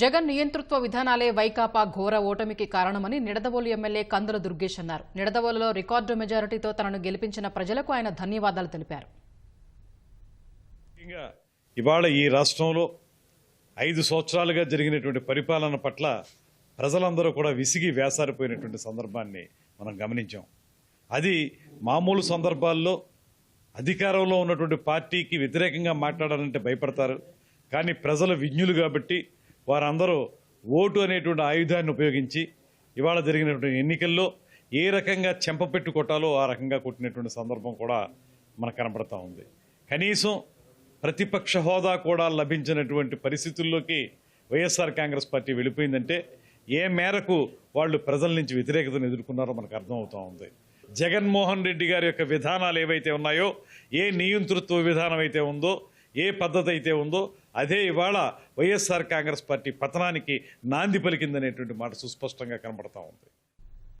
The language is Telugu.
జగన్ నియంతృత్వ విధానాలే వైకాపా ఘోర ఓటమికి కారణమని నిడదవోలు ఎమ్మెల్యే కందుల దుర్గేష్ అన్నారు. నిడదవోలులో రికార్డు మెజారిటీతో తనను గెలిపించిన ప్రజలకు ఆయన ధన్యవాదాలు తెలిపారు. ఇవాళ ఈ రాష్ట్రంలో ఐదు సంవత్సరాలుగా జరిగినటువంటి పరిపాలన పట్ల ప్రజలందరూ కూడా విసిగి వేసారిపోయినటువంటి సందర్భాన్ని మనం గమనించాం. అది మామూలు సందర్భాల్లో అధికారంలో ఉన్నటువంటి పార్టీకి వ్యతిరేకంగా మాట్లాడాలంటే భయపడతారు. కానీ ప్రజలు విజ్ఞులు కాబట్టి వారందరూ ఓటు అనేటువంటి ఆయుధాన్ని ఉపయోగించి ఇవాళ జరిగినటువంటి ఎన్నికల్లో ఏ రకంగా చెంపపెట్టు కొట్టాలో ఆ రకంగా కొట్టినటువంటి సందర్భం కూడా మనకు కనపడతా ఉంది. కనీసం ప్రతిపక్ష హోదా కూడా లభించినటువంటి పరిస్థితుల్లోకి వైఎస్ఆర్ కాంగ్రెస్ పార్టీ వెళ్ళిపోయిందంటే ఏ మేరకు వాళ్ళు ప్రజల నుంచి వ్యతిరేకతను ఎదుర్కొన్నారో మనకు అర్థమవుతా ఉంది. జగన్మోహన్ రెడ్డి గారి యొక్క విధానాలు ఏవైతే ఉన్నాయో ఏ నియంతృత్వ విధానం అయితే ఉందో ఏ పద్ధతి అయితే ఉందో అదే ఇవాళ వైఎస్ఆర్ కాంగ్రెస్ పార్టీ పతనానికి నాంది పలికిందనేటువంటి మాట సుస్పష్టంగా కనబడతా ఉంది.